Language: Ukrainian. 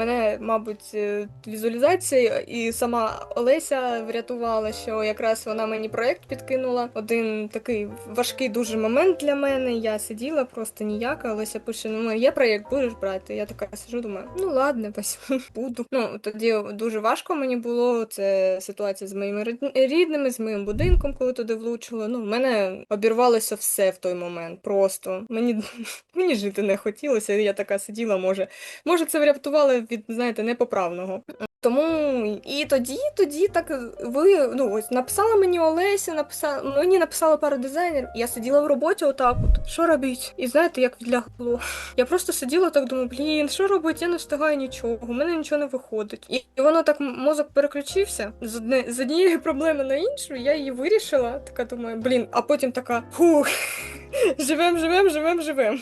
Мене, мабуть, е, візуалізація і сама Олеся врятувала, що якраз вона мені проєкт підкинула. Один такий важкий дуже момент для мене. Я сиділа просто ніяка. Олеся пише: ну є проєкт, будеш брати. Я така сижу, думаю, ну ладно, візьму, буду. Ну тоді дуже важко мені було. Це ситуація з моїми рідними, з моїм будинком, коли туди влучило. Ну, в мене обірвалося все в той момент. Просто мені, мені жити не хотілося. Я така сиділа, може. Може, це врятувало від, знаєте, непоправного. Тому і тоді, тоді так ви ну ось написала мені Олеся, написала мені написала пара дизайнерів. Я сиділа в роботі, отак, от що робіть? І знаєте, як відлягло. Я просто сиділа так, думаю, блін, що робити? Я не встигаю нічого, у мене нічого не виходить. І, і воно так мозок переключився з одне з однієї проблеми на іншу. Я її вирішила. Така думаю, блін, а потім така фух, живем, живем, живем, живем.